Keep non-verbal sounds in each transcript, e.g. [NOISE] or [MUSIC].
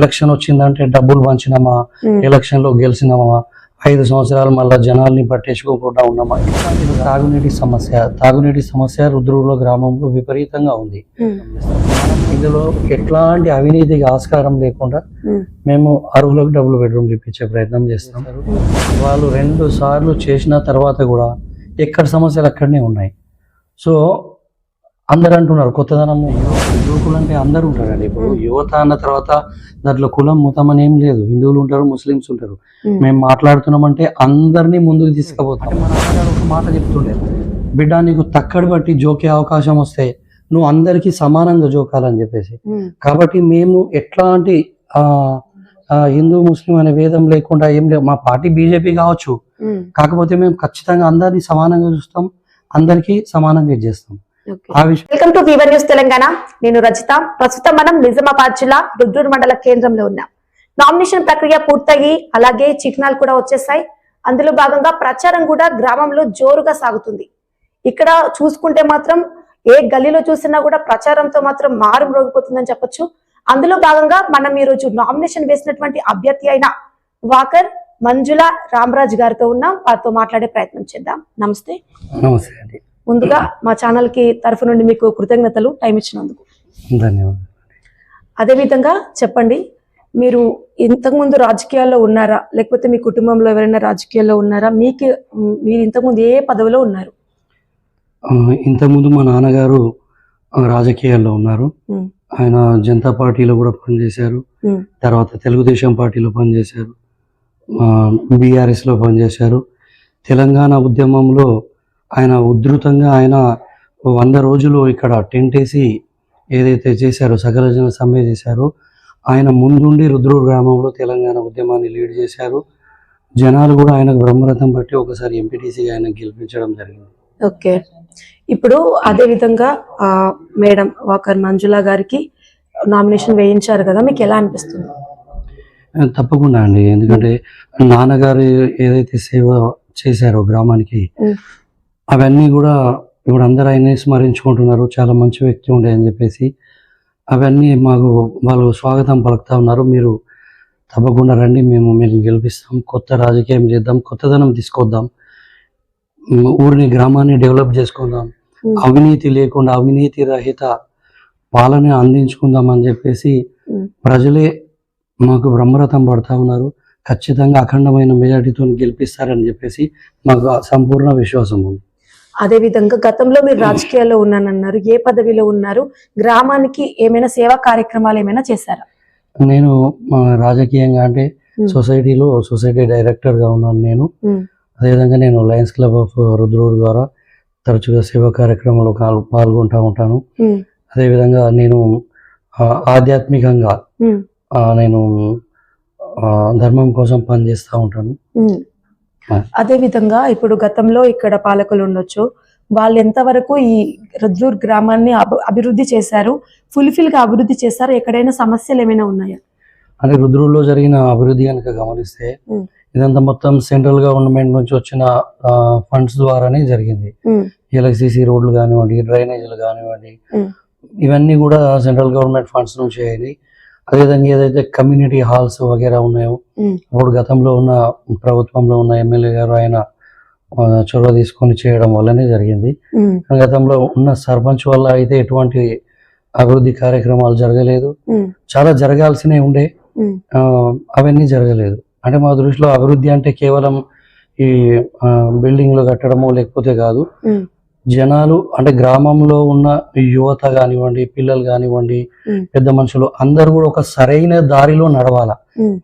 Election వచ్చిందంటే డబ్బులు పంచినామా? ఎలక్షన్లో గెలిచినామా? ఐదు సంవత్సరాలు మళ్ళా జనాల్ని పట్టించుకోకుండా ఉన్నామా? తాగునీటి సమస్య. తాగునీటి సమస్య రుద్రూరులో గ్రామంలో విపరీతంగా ఉంది. ఇందులో ఎట్లాంటి అవినీతికి ఆస్కారం లేకుండా మేము. అరువులకు డబుల్ బెడ్రూమ్ ఇప్పించే ప్రయత్నం చేస్తాం వాళ్ళు రెండు సార్లు చేసిన తర్వాత కూడా ఎక్కడ సమస్యలు అక్కడనే ఉన్నాయి. సో అందరు అంటున్నారు కొత్తదనం యువకులు అంటే అందరు ఉంటారండి. ఇప్పుడు యువత అన్న తర్వాత దాంట్లో కులం మతం అని ఏం లేదు. హిందువులు ఉంటారు ముస్లిమ్స్ ఉంటారు. మేము మాట్లాడుతున్నామంటే అందరినీ ముందుకు తీసుకుపోతాం. మా నాన్నగారు ఒక మాట చెప్తుండే. బిడ్డ నీకు తక్కడి బట్టి జోకే అవకాశం వస్తే నువ్వు అందరికీ సమానంగా జోకాలని చెప్పేసి. కాబట్టి మేము ఎట్లాంటి ఆ, హిందూ ముస్లిం అనే భేదం లేకుండా ఏం లేదు మా పార్టీ బీజేపీ కావచ్చు. కాకపోతే మేము ఖచ్చితంగా అందరినీ సమానంగా చూస్తాం అందరికీ సమానంగా విషయం welcome to fever news Telangana నేను రచిత. ప్రస్తుతం మనం నిజామాబాద్ జిల్లా రుద్రూరు మండల కేంద్రంలో ఉన్నాం. నామినేషన్ ప్రక్రియ పూర్తయి అలాగే చిహ్నాలు కూడా వచ్చేసాయి. అందులో భాగంగా ప్రచారం కూడా గ్రామంలో జోరుగా సాగుతుంది. ఇక్కడ చూసుకుంటే మాత్రం ఏ గల్లీలో చూసినా కూడా ప్రచారంతో మాత్రం మారు మ్రోగిపోతుందని చెప్పొచ్చు. అందులో భాగంగా మనం ఈ రోజు నామినేషన్ వేసినటువంటి అభ్యర్థి అయిన వాకర్ మంజుల రామరాజ్ గారితో ఉన్నాం. వారితో మాట్లాడే ప్రయత్నం చేద్దాం. నమస్తే. నమస్తే అండి. ముందుగా మా ఛానల్కి తరఫు నుండి మీకు కృతజ్ఞతలు టైం ఇచ్చినందుకు. ధన్యవాదాలు. అదే విధంగా చెప్పండి మీరు ఇంతకుముందు రాజకీయాల్లో ఉన్నారా? లేకపోతే మీ కుటుంబంలో ఎవరైనా రాజకీయాల్లో ఉన్నారా? మీకు మీరు ఇంతకుముందు ఏ పదవిలో ఉన్నారు? ఇంతకుముందు మా నాన్నగారు రాజకీయాల్లో ఉన్నారు. ఆయన జనతా పార్టీలో కూడా పనిచేశారు. తర్వాత తెలుగుదేశం పార్టీలో పనిచేశారు. బీఆర్ఎస్లో పనిచేశారు. తెలంగాణ ఉద్యమంలో ఆయన ఉధృతంగా ఆయన వంద రోజులు ఇక్కడ టెంట్ వేసి ఏదైతే చేశారో సకల జన సమ్మె చేశారో ఆయన ముందుండి రుద్రూరు గ్రామంలో తెలంగాణ ఉద్యమాన్ని లీడ్ చేశారు. జనాలు కూడా ఆయనకు బ్రహ్మరథం బట్టి ఒకసారి ఎంపీటీసీగా ఆయన గెలిపించడం జరిగింది. ఓకే. ఇప్పుడు అదే విధంగా ఆ, మేడం వాకర్ మంజుల గారికి నామినేషన్ వేయించారు కదా మీకు ఎలా అనిపిస్తుంది? తప్పకుండా అండి. ఎందుకంటే నాన్నగారు ఏదైతే సేవ చేశారో గ్రామానికి అవన్నీ కూడా ఇప్పుడు అందరూ ఆయన్ని స్మరించుకుంటున్నారు. చాలా మంచి వ్యక్తి ఉండే అని చెప్పేసి. అవన్నీ మాకు వాళ్ళు స్వాగతం పలుకుతా ఉన్నారు. మీరు తప్పకుండా రండి మేము మీకు గెలిపిస్తాం. కొత్త రాజకీయం చేద్దాం కొత్తదనం తీసుకొద్దాం. ఊరిని గ్రామాన్ని డెవలప్ చేసుకుందాం. అవినీతి లేకుండా అవినీతి రహిత పాలన అందించుకుందాం అని చెప్పేసి ప్రజలే మాకు బ్రహ్మరథం పడతా ఉన్నారు. ఖచ్చితంగా అఖండమైన మెజార్టీతో గెలిపిస్తారని చెప్పేసి మాకు సంపూర్ణ విశ్వాసం ఉంది. అదే విధంగా గతంలో మీరు రాజకీయాల్లో ఉన్నానన్నారు ఏ పదవిలో ఉన్నారు గ్రామానికి ఏమైనా సేవా కార్యక్రమాలు ఏమైనా చేశారా? నేను రాజకీయంగా అంటే. సొసైటీలో సొసైటీ డైరెక్టర్గా ఉన్నాను నేను. అదేవిధంగా నేను లయన్స్ క్లబ్ ఆఫ్ రుద్రూరు ద్వారా తరచుగా సేవా కార్యక్రమంలో పాల్గొంటూ ఉంటాను. అదేవిధంగా నేను ఆధ్యాత్మికంగా నేను ధర్మం కోసం పనిచేస్తూ ఉంటాను. అదే విధంగా ఇప్పుడు గతంలో ఇక్కడ పాలకులు ఉండొచ్చు. వాళ్ళు ఎంతవరకు ఈ రుద్రూర్ గ్రామాన్ని అభి- అభివృద్ధి చేశారు ఫుల్ఫిల్గా అభివృద్ధి చేశారు ఎక్కడైనా సమస్యలు ఏమైనా ఉన్నాయా? అంటే రుద్రూరులో జరిగిన అభివృద్ధి కనుక గమనిస్తే ఇదంతా మొత్తం సెంట్రల్ గవర్నమెంట్ నుంచి వచ్చిన ఫండ్స్ ద్వారానే జరిగింది. ఎలక్ట్రిసిటీ రోడ్లు కానివ్వండి డ్రైనేజీలు కానివ్వండి ఇవన్నీ కూడా సెంట్రల్ గవర్నమెంట్ ఫండ్స్ నుంచి అయ్యాయి. అదేవిధంగా ఏదైతే కమ్యూనిటీ హాల్స్ వగేరా ఉన్నాయో ఇప్పుడు గతంలో ఉన్న ప్రభుత్వంలో ఉన్న ఎమ్మెల్యే గారు ఆయన చొరవ తీసుకొని చేయడం వల్లనే జరిగింది. గతంలో ఉన్న సర్పంచ్ వల్ల అయితే ఎటువంటి అభివృద్ధి కార్యక్రమాలు జరగలేదు. చాలా జరగాల్సినవి ఉండే. అవన్నీ జరగలేదు. అంటే మా దృష్టిలో అభివృద్ధి అంటే కేవలం ఈ బిల్డింగ్లు కట్టడము లేకపోతే కాదు. జనాలు అంటే గ్రామంలో ఉన్న యువత కానివ్వండి పిల్లలు కానివ్వండి పెద్ద మనుషులు అందరూ కూడా ఒక సరైన దారిలో నడవాల?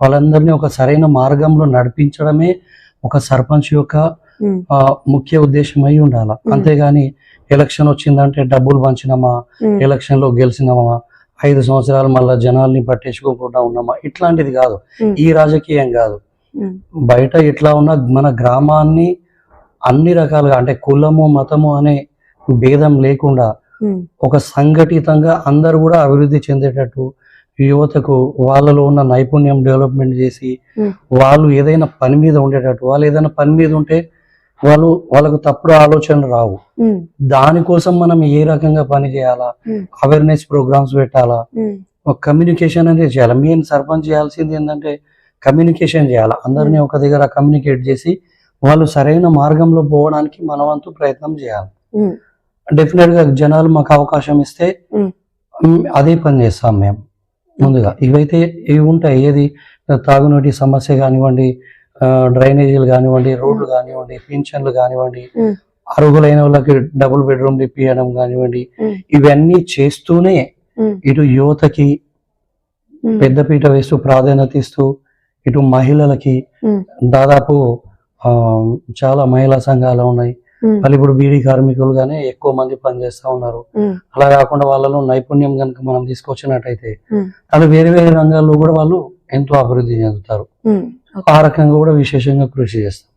వాళ్ళందరినీ ఒక సరైన మార్గంలో నడిపించడమే ఒక సర్పంచ్ యొక్క ముఖ్య ఉద్దేశం అయి ఉండాల అంతేగాని ఎలక్షన్ వచ్చిందంటే డబ్బులు పంచినామా? ఎలక్షన్లో గెలిచినామా? ఐదు సంవత్సరాలు మళ్ళా జనాల్ని పట్టించుకోకుండా ఉన్నామా? ఇట్లాంటిది కాదు. ఈ రాజకీయం కాదు. బయట ఎట్లా ఉన్నా మన గ్రామాన్ని అన్ని రకాలుగా అంటే కులము మతము అనే భేదం లేకుండా ఒక సంఘటితంగా అందరూ కూడా అభివృద్ధి చెందేటట్టు యువతకు వాళ్ళలో ఉన్న నైపుణ్యం డెవలప్మెంట్ చేసి వాళ్ళు ఏదైనా పని మీద ఉండేటట్టు వాళ్ళు ఏదైనా పని మీద ఉంటే వాళ్ళు వాళ్ళకు తప్పుడు ఆలోచనలు రావు. దానికోసం మనం ఏ రకంగా పని చేయాలా? అవేర్నెస్ ప్రోగ్రామ్స్ పెట్టాలా? కమ్యూనికేషన్ అనేది చేయాలి? మెయిన్ సర్పంచ్ చేయాల్సింది ఏంటంటే కమ్యూనికేషన్ చేయాలి? అందరినీ ఒక దగ్గర కమ్యూనికేట్ చేసి వాళ్ళు సరైన మార్గంలో పోవడానికి మన వంతు ప్రయత్నం చేయాలి. డెఫినెట్గా జనాలు మాకు అవకాశం ఇస్తే అదే పని చేస్తాం మేము. ముందుగా ఇవైతే ఇవి ఉంటాయి. ఏది? తాగునీటి సమస్య కానివ్వండి డ్రైనేజీలు కానివ్వండి రోడ్లు కానివ్వండి పింఛన్లు కానివ్వండి. అర్హులైన వాళ్ళకి డబుల్ బెడ్రూమ్ ఇప్పియడం కానివ్వండి ఇవన్నీ చేస్తూనే ఇటు యువతకి పెద్దపీట వేస్తూ ప్రాధాన్యత ఇస్తూ ఇటు మహిళలకి దాదాపు చాలా మహిళా సంఘాలు ఉన్నాయి. ఉమ్, వాళ్ళు ఇప్పుడు బీడీ కార్మికులుగానే ఎక్కువ మంది పనిచేస్తా ఉన్నారు. అలా కాకుండా వాళ్ళలో నైపుణ్యం కనుక మనం తీసుకొచ్చినట్టయితే అలా వేరే వేరే రంగాల్లో కూడా వాళ్ళు ఎంతో అభివృద్ధి చెందుతారు. ఆ రకంగా కూడా విశేషంగా కృషి చేస్తారు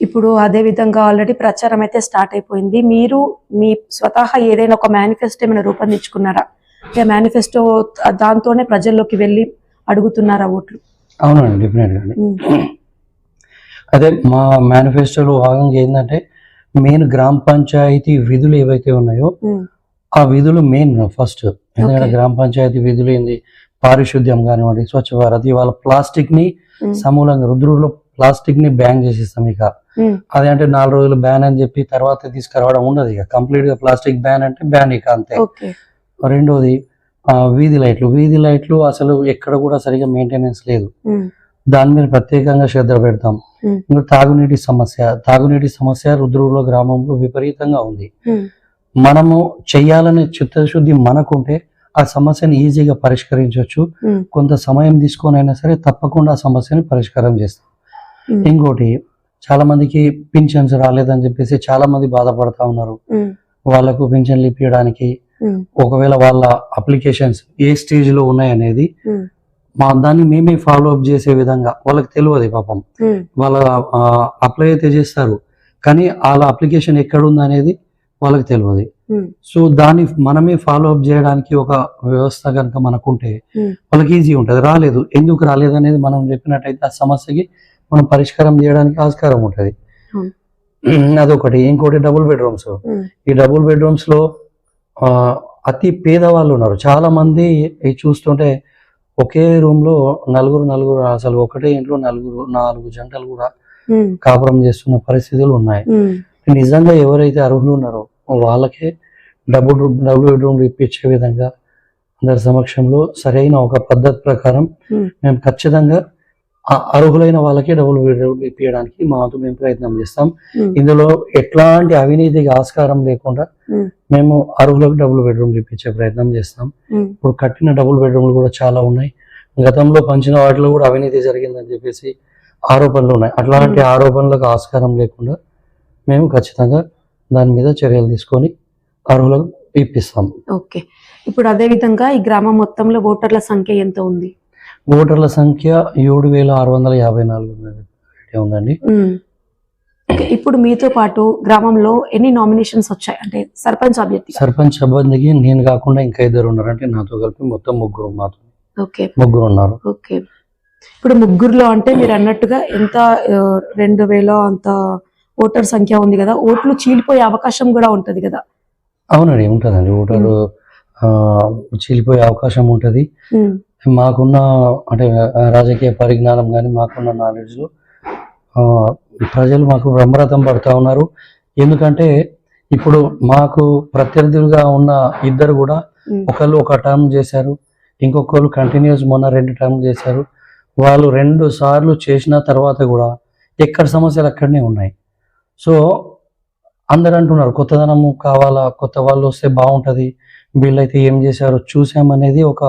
ఇప్పుడు అదే విధంగా ఆల్రెడీ ప్రచారం అయితే స్టార్ట్ అయిపోయింది. మీరు మీ స్వతహా ఏదైనా ఒక మేనిఫెస్టో ఏమైనా రూపొందించుకున్నారా? మేనిఫెస్టో దాంతోనే ప్రజల్లోకి వెళ్ళి అడుగుతున్నారా ఓట్లు? అవునండి ఉమ్, అదే మా మేనిఫెస్టోలో భాగంగా ఏంటంటే మెయిన్ గ్రామ పంచాయతీ విధులు ఏవైతే ఉన్నాయో ఆ విధులు మెయిన్ ఫస్ట్ ఎందుకంటే. గ్రామ పంచాయతీ విధులు ఏంది? పారిశుద్ధ్యం కానివ్వండి స్వచ్ఛ భారత్ ఇవాళ ప్లాస్టిక్ని సమూలంగా రుద్రులో ప్లాస్టిక్ని బ్యాన్ చేసేస్తాం ఇక. అదే అంటే నాలుగు రోజులు బ్యాన్ అని చెప్పి తర్వాత తీసుకురావడం ఉండదు ఇక. కంప్లీట్గా ప్లాస్టిక్ బ్యాన్ అంటే బ్యాన్ ఇక అంతే. రెండోది వీధి లైట్లు. వీధి లైట్లు అసలు ఎక్కడ కూడా సరిగా మెయింటెనెన్స్ లేదు. దాని మీద ప్రత్యేకంగా శ్రద్ధ పెడతాం. ఇంకా తాగునీటి సమస్య తాగునీటి సమస్య రుద్రులో గ్రామంలో విపరీతంగా ఉంది. మనము చెయ్యాలనే చిత్తశుద్ధి మనకుంటే ఆ సమస్యని ఈజీగా పరిష్కరించవచ్చు కొంత సమయం తీసుకొని అయినా సరే తప్పకుండా ఆ సమస్యని పరిష్కారం చేస్తాం. ఇంకోటి చాలా మందికి పింఛన్స్ రాలేదని చెప్పేసి చాలా మంది బాధపడతా ఉన్నారు. వాళ్ళకు పింఛన్లు ఇప్పించడానికి ఒకవేళ వాళ్ళ అప్లికేషన్స్ ఏ స్టేజ్లో ఉన్నాయనేది మా దాన్ని మేమే ఫాలో అప్ చేసే విధంగా వాళ్ళకి తెలియదు పాపం. వాళ్ళ అప్లై అయితే చేస్తారు. కానీ వాళ్ళ అప్లికేషన్ ఎక్కడ ఉంది అనేది వాళ్ళకి తెలియదు సో దాన్ని మనమే ఫాలో అప్ చేయడానికి ఒక వ్యవస్థ కనుక మనకుంటే వాళ్ళకి ఈజీ ఉంటుంది. రాలేదు. ఎందుకు రాలేదు అనేది మనం చెప్పినట్టయితే ఆ సమస్యకి మనం పరిష్కారం చేయడానికి ఆస్కారం ఉంటుంది. అదొకటి. ఇంకోటి డబుల్ బెడ్రూమ్స్ ఈ డబుల్ బెడ్రూమ్స్లో అతి పేదవాళ్ళు ఉన్నారు. చాలా మంది చూస్తుంటే ఒకే రూమ్లో నలుగురు నలుగురు అసలు ఒకటే ఇంట్లో నలుగురు నాలుగు జంటలు కూడా కాపురం చేస్తున్న పరిస్థితులు ఉన్నాయి. నిజంగా ఎవరైతే అర్హులు ఉన్నారో వాళ్ళకే డబుల్ రూమ్ డబుల్ బెడ్రూమ్ ఇప్పించే విధంగా అందరి సమక్షంలో సరైన ఒక పద్ధతి ప్రకారం మేము ఖచ్చితంగా అర్హులైన వాళ్ళకే డబుల్ బెడ్రూమ్ ఇప్పించడానికి మా వంతు మేము ప్రయత్నం చేస్తాం. ఇందులో ఎట్లాంటి అవినీతికి ఆస్కారం లేకుండా మేము. అర్హులకు డబుల్ బెడ్రూమ్ ఇప్పించే ప్రయత్నం చేస్తాం. ఇప్పుడు కట్టిన డబుల్ బెడ్రూమ్లు కూడా చాలా ఉన్నాయి. గతంలో పంచిన వాటిలో కూడా అవినీతి జరిగిందని చెప్పేసి ఆరోపణలు ఉన్నాయి. అట్లాంటి ఆరోపణలకు ఆస్కారం లేకుండా మేము ఖచ్చితంగా దాని మీద చర్యలు తీసుకొని అర్హులకు ఇప్పిస్తాం. ఓకే. ఇప్పుడు అదే విధంగా ఈ గ్రామం మొత్తంలో ఓటర్ల సంఖ్య ఎంత ఉంది? ఓటర్ల సంఖ్య ఏడు వేల ఆరు వందల యాభై నాలుగు ఉందండి. ఇప్పుడు మీతో పాటు గ్రామంలో ఎన్ని నామినేషన్స్ వచ్చాయి? అంటే సర్పంచ్ అభ్యర్థి. సర్పంచ్ అబ్బందికి నేను కాకుండా ఇంకా ఇద్దరు ఉన్నారు అంటే నాతో కలిపి మొత్తం ముగ్గురు మాత్రం ఓకే. ముగ్గురు ఉన్నారు. ఓకే. ఇప్పుడు ముగ్గురులో అంటే మీరు అన్నట్టుగా ఎంత రెండు వేల అంత ఓటర్ సంఖ్య ఉంది కదా ఓట్లు చీలిపోయే అవకాశం కూడా ఉంటది కదా. అవునండి ఉంటుందండి. ఓటరు చీలిపోయే అవకాశం ఉంటుంది. మాకున్న అంటే రాజకీయ పరిజ్ఞానం కానీ మాకున్న నాలెడ్జ్లో ప్రజలు మాకు బ్రహ్మరథం పడుతూ ఉన్నారు. ఎందుకంటే ఇప్పుడు మాకు ప్రత్యర్థులుగా ఉన్న ఇద్దరు కూడా ఒకళ్ళు ఒక టర్మ్ చేశారు ఇంకొకళ్ళు కంటిన్యూస్ మొన్న రెండు టర్మ్ చేశారు. వాళ్ళు రెండు సార్లు చేసిన తర్వాత కూడా ఎక్కడ సమస్యలు అక్కడనే ఉన్నాయి. సో అందరు అంటున్నారు కొత్తదనము కావాలా? కొత్త వాళ్ళు వస్తే బాగుంటుంది. వీళ్ళైతే ఏం చేశారో చూసామనేది ఒక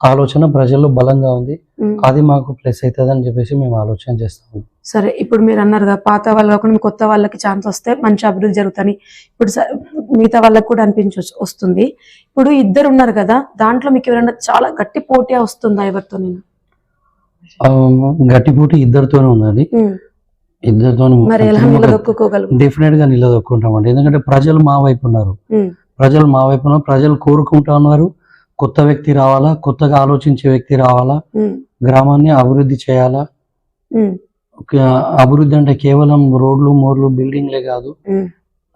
ఆలోచన ప్రజల్లో బలంగా ఉంది. అది మాకు ప్లస్ అవుతుంది అని చెప్పేసి మేము ఆలోచన చేస్తాము. సరే ఇప్పుడు మీరు అన్నారు కదా పాత వాళ్ళు కాకుండా కొత్త వాళ్ళకి ఛాన్స్ వస్తే మంచి అభివృద్ధి జరుగుతాయి ఇప్పుడు మిగతా వాళ్ళకి కూడా అనిపించ వస్తుంది. ఇప్పుడు ఇద్దరు ఉన్నారు కదా దాంట్లో మీకు ఎవరైనా చాలా గట్టి పోటీ వస్తుందా ఎవరితో నేను? ఆ, గట్టిపోటీ ఇద్దరితోనే ఉందండి. ఇద్దరితో డెఫినెట్గా నిలదొక్కుంటామండి. ఎందుకంటే ప్రజలు మా వైపు ఉన్నారు. ప్రజలు మా వైపు ఉన్నారు. ప్రజలు కోరుకుంటా ఉన్నారు. కొత్త వ్యక్తి రావాలా? కొత్తగా ఆలోచించే వ్యక్తి రావాలా? గ్రామాన్ని అభివృద్ధి చేయాలా? అభివృద్ధి అంటే కేవలం రోడ్లు మోర్లు బిల్డింగ్లే కాదు.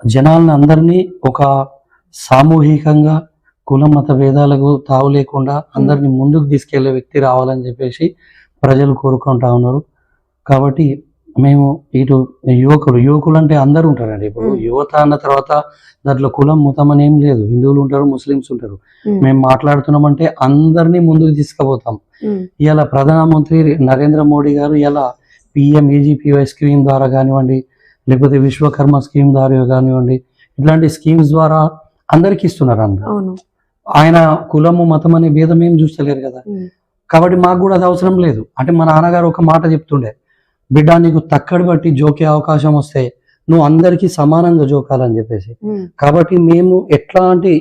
జనాలను అందరినీ ఒక సామూహికంగా కులం మత భేదాలకు తావు లేకుండా అందరిని ముందుకు తీసుకెళ్ళే వ్యక్తి రావాలని చెప్పేసి ప్రజలు కోరుకుంటా ఉన్నారు. కాబట్టి మేము ఇటు యువకులు యువకులు అంటే అందరూ ఉంటారండి. ఇప్పుడు. యువత అన్న తర్వాత దాంట్లో కులం మతం అని ఏం లేదు. హిందువులు ఉంటారు ముస్లిమ్స్ ఉంటారు. మేము మాట్లాడుతున్నామంటే అందరినీ ముందుకు తీసుకుపోతాం. ఇలా ప్రధానమంత్రి నరేంద్ర మోడీ గారు ఇలా పిఎం ఈజీపీవై స్కీమ్ ద్వారా కానివ్వండి లేకపోతే విశ్వకర్మ స్కీమ్ ద్వారా కానివ్వండి ఇట్లాంటి స్కీమ్స్ ద్వారా అందరికి ఇస్తున్నారు అందరు. ఆయన కులము మతం అనే భేదం ఏం చూస్తలేరు కదా. కాబట్టి మాకు కూడా అది అవసరం లేదు. అంటే మా నాన్నగారు ఒక మాట చెప్తుండే బిడ్డ నీకు తక్కడి బట్టి జోకే అవకాశం వస్తే నువ్వు అందరికీ సమానంగా జోకాలని చెప్పేసి. కాబట్టి మేము ఎట్లాంటి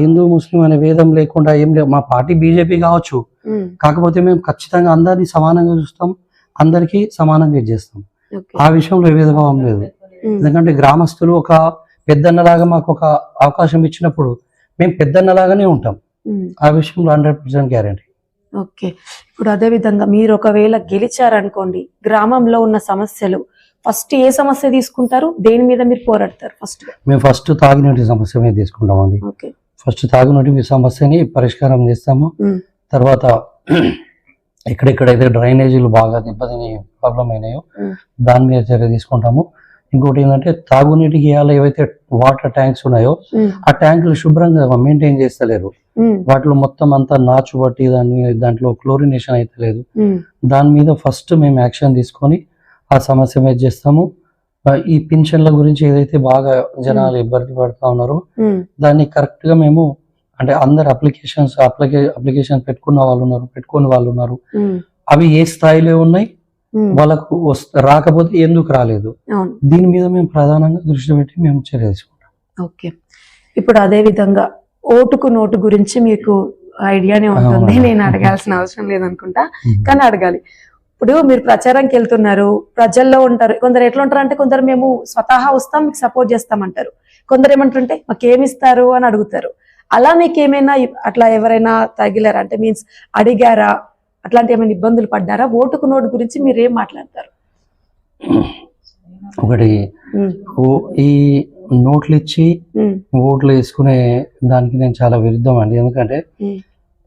హిందూ ముస్లిం అనే భేదం లేకుండా ఏం లేదు మా పార్టీ బీజేపీ కావచ్చు. కాకపోతే మేము ఖచ్చితంగా అందరినీ సమానంగా చూస్తాం అందరికీ సమానంగా ఇచ్చేస్తాం. ఆ విషయంలో ఏ భేదభావం లేదు. ఎందుకంటే గ్రామస్తులు ఒక పెద్దన్నలాగా మాకు ఒక అవకాశం ఇచ్చినప్పుడు మేము పెద్దన్నలాగానే ఉంటాం. ఆ విషయంలో హండ్రెడ్ పర్సెంట్ గ్యారంటీ. ఓకే. ఇప్పుడు అదే విధంగా మీరు ఒకవేళ గెలిచారనుకోండి గ్రామంలో ఉన్న సమస్యలు ఫస్ట్ ఏ సమస్య తీసుకుంటారు? దేని మీద మీరు పోరాడతారు ఫస్ట్? మేము ఫస్ట్ తాగునీటి సమస్య మీద తీసుకుంటామండి. ఓకే. ఫస్ట్ తాగునీటి సమస్యని పరిష్కారం చేస్తాము. తర్వాత ఎక్కడెక్కడైతే డ్రైనేజీలు బాగా దెబ్బతిని ప్రాబ్లం అయినాయో దాని మీద చర్య తీసుకుంటాము. ఇంకోటి ఏంటంటే తాగునీటికి ఇవాళ ఏవైతే వాటర్ ట్యాంక్స్ ఉన్నాయో ఆ ట్యాంకులు శుభ్రంగా మెయింటైన్ చేస్తలేరు. వాటిలో మొత్తం అంతా నాచు పట్టి దాన్ని దాంట్లో క్లోరినేషన్ అయితే లేదు. దాని దాని మీద ఫస్ట్ మేము యాక్షన్ తీసుకొని ఆ సమస్య మీద చేస్తాము. ఈ పింఛన్ల గురించి ఏదైతే బాగా జనాలు ఇబ్బంది పడుతూ ఉన్నారో దాన్ని కరెక్ట్గా మేము అంటే అందరు అప్లికేషన్స్ అప్లికే అప్లికేషన్ పెట్టుకున్న వాళ్ళు ఉన్నారు పెట్టుకుని వాళ్ళు ఉన్నారు. అవి ఏ స్థాయిలో ఉన్నాయి? వాళ్ళకు రాకపోతే ఎందుకు రాలేదు? దీని మీద మేము ప్రధానంగా దృష్టి పెట్టి మేము చర్య తీసుకుంటాం ఓకే. ఇప్పుడు అదే విధంగా ఓటుకు నోటు గురించి మీకు ఐడియానే ఉంటుంది. నేను అడగాల్సిన అవసరం లేదనుకుంటా. కానీ అడగాలి. ఇప్పుడు మీరు ప్రచారంకి వెళ్తున్నారు ప్రజల్లో ఉంటారు. కొందరు ఎట్లా ఉంటారు అంటే కొందరు మేము స్వతహా వస్తాం మీకు సపోర్ట్ చేస్తామంటారు. కొందరు ఏమంటారంటే మాకు ఏమి ఇస్తారు అని అడుగుతారు. అలా మీకు ఏమైనా అట్లా ఎవరైనా తగిలారా? అంటే మీన్స్ అడిగారా? అట్లాంటి ఏమైనా ఇబ్బందులు పడ్డారా? ఓటుకు నోటు గురించి మీరు ఏం మాట్లాడతారు? ఒకటి ఈ నోట్లు ఇచ్చి ఓట్లు వేసుకునే దానికి నేను చాలా విరుద్ధం అండి ఎందుకంటే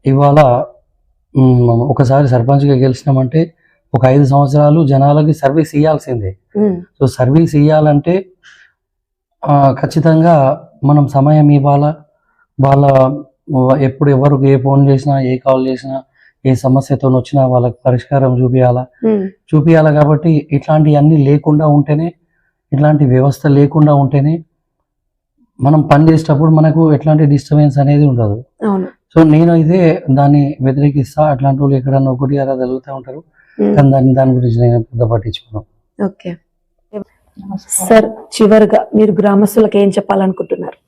ఇవాళ ఒకసారి సర్పంచ్గా గెలిచినామంటే ఒక ఐదు సంవత్సరాలు జనాలకి సర్వీస్ ఇవ్వాల్సిందే సో సర్వీస్ ఇవ్వాలంటే ఖచ్చితంగా మనం సమయం ఇవ్వాలా? వాళ్ళ ఎప్పుడు ఎవరికి ఏ ఫోన్ చేసినా ఏ కాల్ చేసినా ఏ సమస్యతో వచ్చినా వాళ్ళకి పరిష్కారం చూపించాలా ఉమ్, చూపించాలి కాబట్టి ఇట్లాంటివన్నీ లేకుండా ఉంటేనే ఇట్లాంటి వ్యవస్థ లేకుండా ఉంటేనే మనం పని చేసేటప్పుడు మనకు ఎట్లాంటి డిస్టర్బెన్స్ అనేది ఉండదు. అవును. సో నేనైతే దాన్ని వ్యతిరేకిస్తా అట్లాంటి వాళ్ళు ఎక్కడన్నా ఒకటి అలా జరుగుతూ ఉంటారు. కానీ దాని దాని గురించి నేను పెద్ద పట్టించుకోను. ఓకే. సార్ చివరిగా మీరు గ్రామస్తులకు ఏం చెప్పాలనుకుంటున్నారు?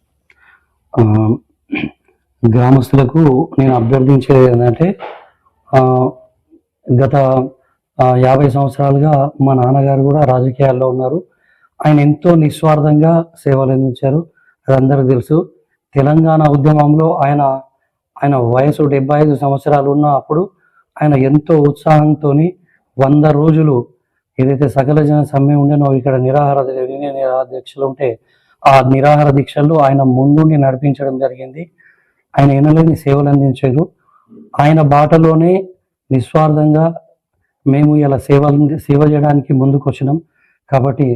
గ్రామస్తులకు నేను అభ్యర్థించేది ఏంటంటే గత యాభై సంవత్సరాలుగా మా నాన్నగారు కూడా రాజకీయాల్లో ఉన్నారు. ఆయన ఎంతో నిస్వార్థంగా సేవలు అందించారు. అది అందరికీ తెలుసు. తెలంగాణ ఉద్యమంలో ఆయన ఆయన వయసు డెబ్బై ఐదు సంవత్సరాలు ఉన్న అప్పుడు ఆయన ఎంతో ఉత్సాహంతో వంద రోజులు ఏదైతే సకల జన సమ్మె ఉండేనో ఇక్కడ నిరాహార యూనియన్ నిరాహార దీక్షలు ఉంటే ఆ నిరాహార దీక్షల్లో ఆయన ముందుండి నడిపించడం జరిగింది. ఆయన ఎనలేని సేవలు అందించారు. ఆయన బాటలోనే నిస్వార్థంగా మేము ఇలా సేవలు సేవ చేయడానికి ముందుకు వచ్చినాం. కాబట్టి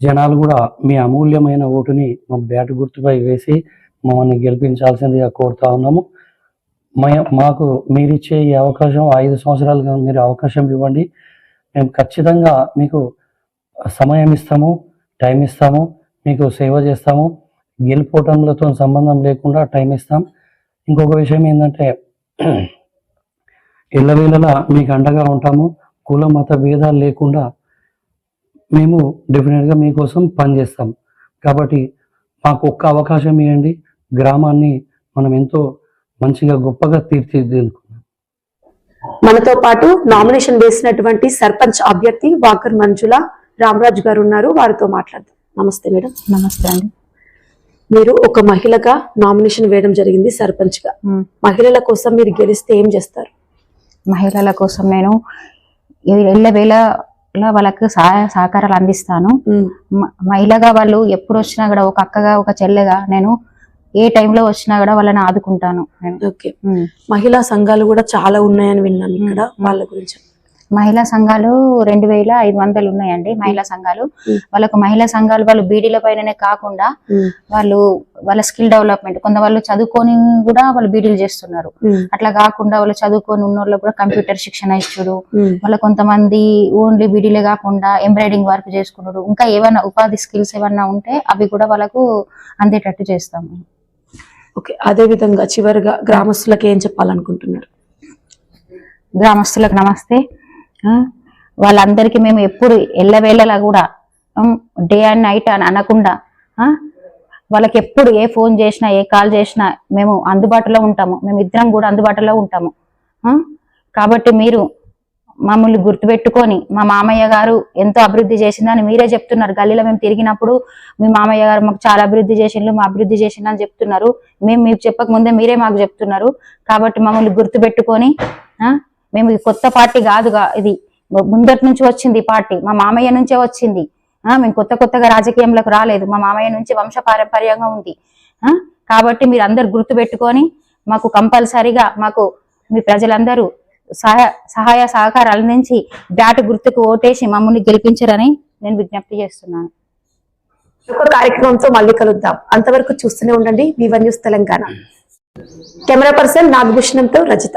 జనాలు కూడా మీ అమూల్యమైన ఓటుని మా బ్యాట్ గుర్తుపై వేసి మమ్మల్ని గెలిపించాల్సిందిగా కోరుతా ఉన్నాము. మాకు మీరిచ్చే ఈ అవకాశం ఐదు సంవత్సరాలుగా మీరు అవకాశం ఇవ్వండి. మేము ఖచ్చితంగా మీకు సమయం ఇస్తాము టైం ఇస్తాము మీకు సేవ చేస్తాము. గెలిపోవటంలతో సంబంధం లేకుండా టైం ఇస్తాం. ఇంకొక విషయం ఏంటంటే [CLEARS THROAT] ఎల్లవేళలా మీకు అండగా ఉంటాము. కుల మత భేదాలు లేకుండా మేము డెఫినెట్గా మీకోసం పనిచేస్తాం. కాబట్టి మాకు ఒక్క అవకాశం ఇవ్వండి. గ్రామాన్ని మనం ఎంతో మంచిగా గొప్పగా తీర్చిదిద్దుకుందాం. మనతో పాటు నామినేషన్ వేసినటువంటి సర్పంచ్ అభ్యర్థి వాకర్ మంజుల రామరాజు గారు ఉన్నారు. వారితో మాట్లాడదాం. నమస్తే మేడం. నమస్తే అండి. మీరు ఒక మహిళగా నామినేషన్ వేయడం జరిగింది సర్పంచ్గా. మహిళల కోసం మీరు గెలిస్తే ఏం చేస్తారు? మహిళల కోసం నేను ఎల్లవేళ వాళ్ళకి సహాయ సహకారాలు అందిస్తాను. మహిళగా వాళ్ళు ఎప్పుడు వచ్చినా కూడా ఒక అక్కగా ఒక చెల్లెగా నేను ఏ టైంలో వచ్చినా కూడా వాళ్ళని ఆదుకుంటాను ఓకే. మహిళా సంఘాలు కూడా చాలా ఉన్నాయని విన్నాను ఇక్కడ. వాళ్ళ గురించి. మహిళా సంఘాలు రెండు వేల ఐదు వందలు ఉన్నాయండి మహిళా సంఘాలు. వాళ్ళకు మహిళా సంఘాలు వాళ్ళు బీడీల పైననే కాకుండా. వాళ్ళు వాళ్ళ స్కిల్ డెవలప్మెంట్ కొంత వాళ్ళు చదువుకొని కూడా వాళ్ళు బీడీలు చేస్తున్నారు. అట్లా కాకుండా వాళ్ళు చదువుకొని ఉన్న వాళ్ళకు కూడా కంప్యూటర్ శిక్షణ ఇచ్చుడు. వాళ్ళ కొంతమంది ఓన్లీ బీడీలే కాకుండా ఎంబ్రాయిడింగ్ వర్క్ చేసుకున్నాడు ఇంకా ఏమైనా ఉపాధి స్కిల్స్ ఏమన్నా ఉంటే అవి కూడా వాళ్ళకు అందేటట్టు చేస్తాము ఓకే అదే విధంగా చివరిగా గ్రామస్తులకు ఏం చెప్పాలనుకుంటున్నారు గ్రామస్తులకు నమస్తే వాళ్ళందరికీ మేము ఎప్పుడు ఎల్లవేళలా కూడా డే అండ్ నైట్ అని అనకుండా వాళ్ళకి ఎప్పుడు ఏ ఫోన్ చేసినా ఏ కాల్ చేసినా మేము అందుబాటులో ఉంటాము. మేము ఇద్దరం కూడా అందుబాటులో ఉంటాము. కాబట్టి మీరు మమ్మల్ని గుర్తుపెట్టుకొని మా మామయ్య గారు ఎంతో అభివృద్ధి చేసిందని మీరే చెప్తున్నారు. గల్లీలో మేము తిరిగినప్పుడు మీ మామయ్య గారు మాకు చాలా అభివృద్ధి చేసిండ్రు మా అభివృద్ధి చేసిండ్రు అని చెప్తున్నారు. మేము మీకు చెప్పక ముందే మీరే మాకు చెప్తున్నారు. కాబట్టి మమ్మల్ని గుర్తుపెట్టుకొని మేము ఇది కొత్త పార్టీ కాదుగా ఇది ముందటి నుంచి వచ్చింది పార్టీ. మా మామయ్య నుంచే వచ్చింది. ఆ మేము కొత్త కొత్తగా రాజకీయంలోకి రాలేదు. మా మామయ్య నుంచి వంశ పారంపర్యంగా ఉంది. ఆ కాబట్టి మీరు అందరు గుర్తు పెట్టుకొని మాకు కంపల్సరిగా మాకు మీ ప్రజలందరూ సహాయ సహాయ సహకారాలు అందించి బ్యాట్ గుర్తుకు ఓటేసి మమ్మల్ని గెలిపించరని నేను విజ్ఞప్తి చేస్తున్నాను. ఒక కార్యక్రమంతో మళ్ళీ కలుద్దాం. అంతవరకు చూస్తూనే ఉండండి. Vivan news Telangana. Camera person నాగభూషణంతో Rajitha.